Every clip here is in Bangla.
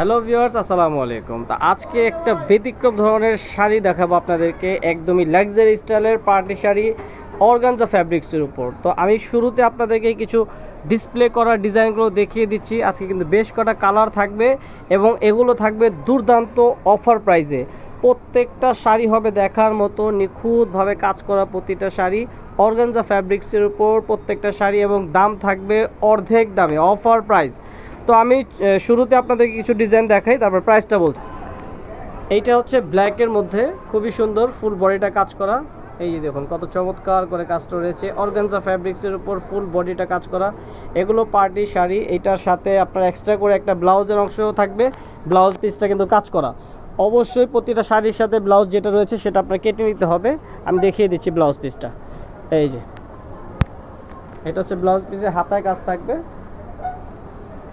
হ্যালো ভিউয়ার্স, আসসালামু আলাইকুম। তা আজকে একটা ব্যতিক্রম ধরনের শাড়ি দেখাবো আপনাদেরকে, একদমই লাক্সারি স্টাইলের পার্টি শাড়ি অর্গানজা ফ্যাব্রিক্সের উপর। তো আমি শুরুতে আপনাদেরকে কিছু ডিসপ্লে করা ডিজাইনগুলো দেখিয়ে দিচ্ছি। আজকে কিন্তু বেশ কটা কালার থাকবে এবং এগুলো থাকবে দুর্দান্ত অফার প্রাইসে প্রত্যেকটা শাড়ি হবে দেখার মতো, নিখুঁতভাবে কাজ করা প্রতিটা শাড়ি অর্গানজা ফ্যাব্রিক্সের উপর প্রত্যেকটা শাড়ি এবং দাম থাকবে অর্ধেক দামে অফার প্রাইস তো আমি শুরুতে আপনাদেরকে কিছু ডিজাইন দেখাই, তারপর প্রাইসটা বলছি। এইটা হচ্ছে ব্ল্যাকের মধ্যে, খুবই সুন্দর ফুল বডিটা কাজ করা। এই যে দেখুন, কত চমৎকার করে কাজটা রয়েছে। অর্গানজা ফ্যাব্রিক্সের উপর ফুল বডিটা কাজ করা। এগুলো পার্টি শাড়ি, এটার সাথে আপনার এক্সট্রা করে একটা ব্লাউজের অংশও থাকবে। ব্লাউজ পিসটা কিন্তু কাজ করা। অবশ্যই প্রতিটা শাড়ির সাথে ব্লাউজ যেটা রয়েছে, সেটা আপনার কেটে নিতে হবে। আমি দেখিয়ে দিচ্ছি ব্লাউজ পিসটা এই যে, এটা হচ্ছে ব্লাউজ পিসে হাতায় কাজ থাকবে।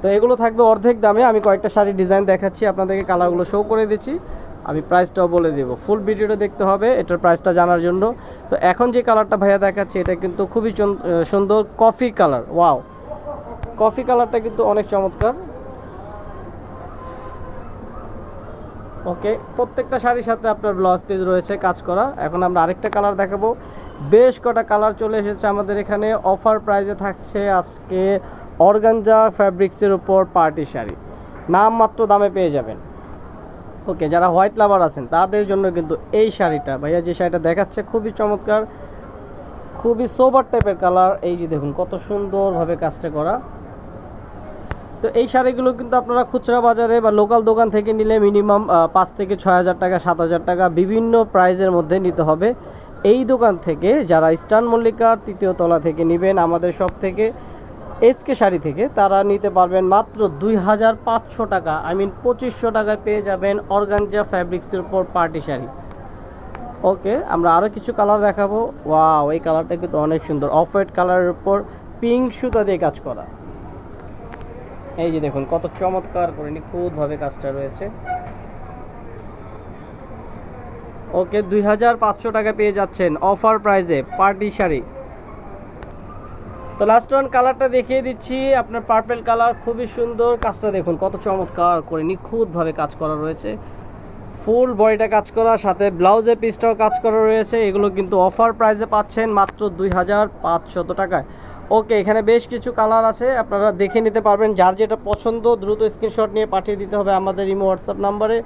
তো এগুলো থাকবে অর্ধেক দামে। আমি কয়েকটা শাড়ির ডিজাইন দেখাচ্ছি, আপনাদেরকে কালারগুলো শো করে দিচ্ছি। আমি প্রাইসটাও বলে দেবো। ফুল ভিডিওটা দেখতে হবে, এটার প্রাইসটা জানার জন্য। তো এখন যে কালারটা ভাইয়া দেখাচ্ছি, এটা কিন্তু খুবই সুন্দর কফি কালার ওয়াও কফি কালারটা কিন্তু অনেক চমৎকার। ওকে প্রত্যেকটা শাড়ির সাথে আপনার ব্লাউজ পিস রয়েছে, কাজ করা। এখন আমরা আরেকটা কালার দেখাবো। বেশ কটা কালার চলে এসেছে আমাদের এখানে। অফার প্রাইজে থাকছে আজকে অর্গানজা ফ্যাব্রিক্সের উপর পার্টি শাড়ি। নাম মাত্র দামে পেয়ে যাবেন। ওকে, যারা হোয়াইট লাভার আছেন, তাদের জন্য কিন্তু এই শাড়িটা। ভাইয়া, যে শাড়িটা দেখাচ্ছে খুবই চমৎকার, খুবই সোবার টাইপের কালার এই যে দেখুন, কত সুন্দরভাবে কাজটা করা। তো এই শাড়িগুলো কিন্তু আপনারা খুচরা বাজারে বা লোকাল দোকান থেকে নিলে মিনিমাম পাঁচ থেকে ছয় হাজার টাকা, সাত হাজার টাকা বিভিন্ন প্রাইজের মধ্যে নিতে হবে। এই দোকান থেকে যারা ইস্টার্ন মল্লিকার তৃতীয় তলা থেকে নেবেন, আমাদের সব থেকে এসকে শাড়ি থেকে তারা নিতে পারবেন মাত্র দুই হাজার পাঁচশো টাকা। আই মিন পঁচিশশো টাকায় পেয়ে যাবেন অর্গানজা ফ্যাব্রিক্সের উপর পার্টি শাড়ি। ওকে, আমরা আরও কিছু কালার দেখাবো। ওয়াও, এই কালারটা কিন্তু অনেক সুন্দর। অফ হোয়াইট কালারের উপর পিঙ্ক সুতা দিয়ে কাজ করা। এই যে দেখুন, কত চমৎকার করে নিখুঁতভাবে কাজটা রয়েছে। ওকে, দুই হাজার পাঁচশো টাকা পেয়ে যাচ্ছেন অফার প্রাইজে পার্টি শাড়ি। তো লাস্ট ওয়ান কালারটা দেখিয়ে দিচ্ছি। আপনার পার্পেল কালার খুবই সুন্দর। কাজটা দেখুন, কত চমৎকার করে নিখুঁতভাবে কাজ করা রয়েছে। ফুল বডিটা কাজ করা, সাথে ব্লাউজের পিসটাও কাজ করা রয়েছে। এগুলো কিন্তু অফার প্রাইসে পাচ্ছেন মাত্র দুই হাজার পাঁচশত টাকায়। ওকে এখানে বেশ কিছু কালার আছে। আপনারা দেখে নিতে পারবেন, যার যেটা পছন্দ, দ্রুত স্ক্রিনশট নিয়ে পাঠিয়ে দিতে হবে আমাদের ইমো হোয়াটসঅ্যাপ নাম্বারে।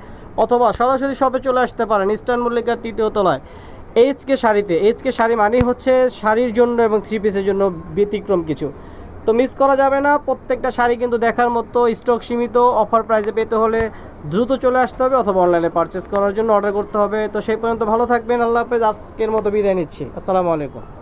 অথবা সরাসরি শপে চলে আসতে পারেন, ইস্টার্ন মল্লিকার তৃতীয় তলায়। এইচকে শাড়িতে। এইচকে শাড়ি মানেই হচ্ছে শাড়ির জন্য এবং থ্রি পিসের জন্য ব্যতিক্রম কিছু। তো মিস করা যাবে না, প্রত্যেকটা শাড়ি কিন্তু দেখার মতো স্টক সীমিত অফার প্রাইসে পেতে হলে দ্রুত চলে আসতে হবে অথবা অনলাইনে পারচেস করার জন্য অর্ডার করতে হবে। তো সেই পর্যন্ত ভালো থাকবেন, আল্লাহ হাফেজ, আজকের মতো বিদায় নিচ্ছি। আসসালামু আলাইকুম।